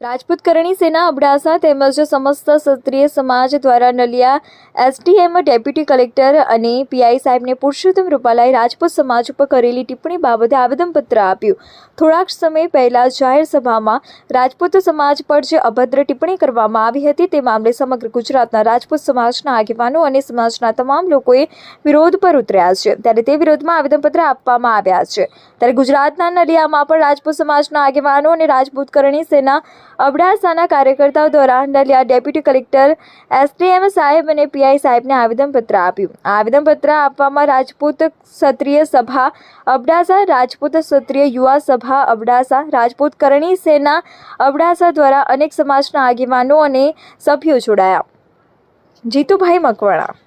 રાજપૂત કરણી સેના અબડાસા તેમજ સમસ્ત ક્ષત્રિય સમાજ દ્વારા નલિયા એસડીએમ ડેપ્યુટી કલેક્ટર અને પીઆઈ સાહેબને પુરુષોત્તમ રૂપાલાએ રાજપૂત સમાજ ઉપર કરેલી ટિપ્પણી બાબતે આવેદનપત્ર આપ્યું. થોડાક સમય પહેલા જાહેર સભામાં રાજપૂત સમાજ પર જે અભદ્ર ટિપ્પણી કરવામાં આવી હતી તે મામલે સમગ્ર ગુજરાતના રાજપૂત સમાજના આગેવાનો અને સમાજના તમામ લોકોએ વિરોધ પર ઉતર્યા છે. ત્યારે તે વિરોધમાં આવેદનપત્ર આપવામાં આવ્યા છે. ત્યારે ગુજરાતના નલિયામાં પણ રાજપૂત સમાજના આગેવાનો અને રાજપૂત કરણી સેના અબડાસાના કાર્યકર્તાઓ દ્વારા નલિયા ડેપ્યુટી કલેક્ટર એસડીએમ સાહેબ અને પીઆઈ સાહેબને આવેદનપત્ર આપ્યું. આવેદનપત્ર આપવામાં રાજપૂત ક્ષત્રિય સભા, અબડાસા રાજપૂત ક્ષત્રિય યુવા સભા, અબડાસા રાજપૂત કરણી સેના, અબડાસા દ્વારા અનેક સમાજના આગેવાનો અને સભ્યો જોડાયા. જીતુભાઈ મકવાણા.